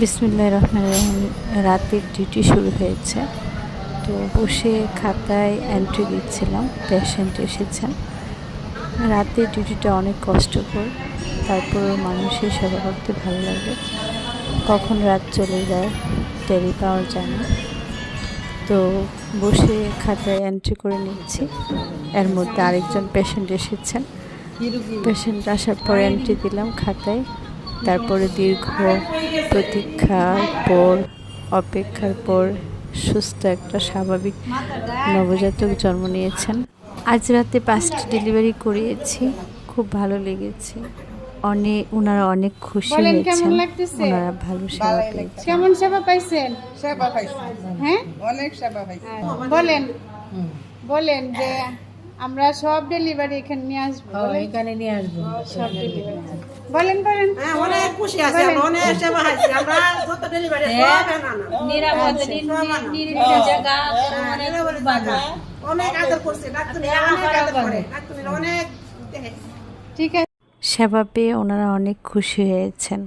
বিসমুল্লাহ রহমান রহিম রাতের ডিউটি শুরু হয়েছে। তো বসে খাতায় এন্ট্রি দিচ্ছিলাম পেশেন্ট এসেছেন রাতের ডিউটিটা অনেক কষ্টকর, তারপরেও মানুষের সেবা করতে ভালো লাগে। কখন রাত চলে যায় টেরি পাওয়া যায় না। তো বসে খাতায় এন্ট্রি করে নিচ্ছি। এর মধ্যে আরেকজন পেশেন্ট এসেছেন। পেশেন্ট আসার পর এন্ট্রি দিলাম খাতায়। তারপরে দীর্ঘ প্রতীক্ষার পর অপেক্ষার পর সুস্থ একটা স্বাভাবিক নবজাতক জন্ম নিয়েছেন। আজ রাতে পাঁচটি ডেলিভারি করিয়েছি খুব ভালো লেগেছে। অনেক ওনারা অনেক খুশি হয়েছেন ওনারা ভালো সেবা পেয়েছেন। কেমন সেবা পাইছেন? সেবা পাইছি। হ্যাঁ? অনেক সেবা পাইছি। বলেন। বলেন যে আমরা সব ডেলিভারি এখানে নিয়ে আসব এখানে নিয়ে আসব। সব ডেলিভারি বলেন বলেন। হ্যাঁ অনেক খুশি আছি আমরা অনেক সেবা পাইছি আমরা যত ডেলিভারি সব এনানা। নিরাপদ নিরিবিলি জায়গা অনেক ভালো অনেক আদর করছে ডাক্তার অনেক আদর করে ডাক্তার অনেক ঠিক আছে। সেবা পেয়ে ওনারা অনেক খুশি হয়েছেন।